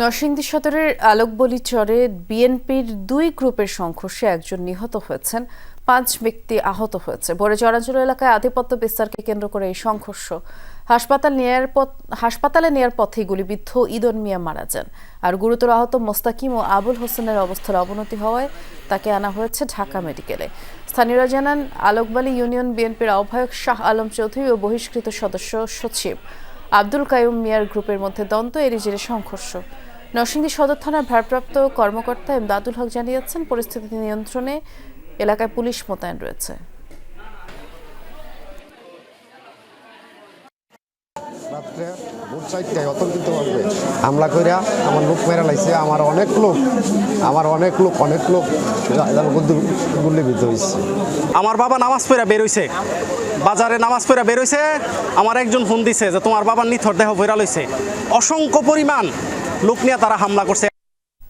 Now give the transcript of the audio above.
নরসিংদী সদরের আলোকবলি চরে বিএনপির দুই গ্রুপের সংঘর্ষে একজন নিহত হয়েছেন, পাঁচ ব্যক্তি আহত হয়েছে। ভোরে চরাঞ্চল এলাকায় আধিপত্য বিস্তারকে কেন্দ্র করে এই সংঘর্ষ। হাসপাতাল নেয়ার পথ হাসপাতালে নেয়ার পথে গুলিবিদ্ধ ইদন মিয়া মারা যান। আর গুরুতর আহত মোস্তাকিম ও আবুল হোসেনের অবস্থার অবনতি হওয়ায় তাকে আনা হয়েছে ঢাকা মেডিকেলে। স্থানীয়রা জানান, আলোকবালী ইউনিয়ন বিএনপির আহ্বায়ক শাহ আলম চৌধুরী ও বহিষ্কৃত সদস্য সচিব আব্দুল কায়ুম মিয়ার গ্রুপের মধ্যে দ্বন্দ্ব এরই জেরে সংঘর্ষ। নরসিংদী সদর থানার ভারপ্রাপ্ত কর্মকর্তা এমদাদুল হক জানিয়েছেন পরিস্থিতি নিয়ন্ত্রণে এলাকায় পুলিশ মোতায়েন রয়েছে। রাত্রে ভোর চারটায় অতর্কিত হামলা কইরা আমার লোক মেরা লাইছে। আমার অনেক লোক আমার অনেক লোক অনেক লোক গুল্লিবিদ্ধ হয়েছে আমার বাবা নামাজ পড়া বেরোইছে বাজারে নামাজ পড়া বেরোইছে আমার একজন ফোন দিছে যে তোমার বাবার নিথর দেহ ভৈরা লইছে। অসংখ্য পরিমাণ লোক নিয়ে তারা হামলা করছে।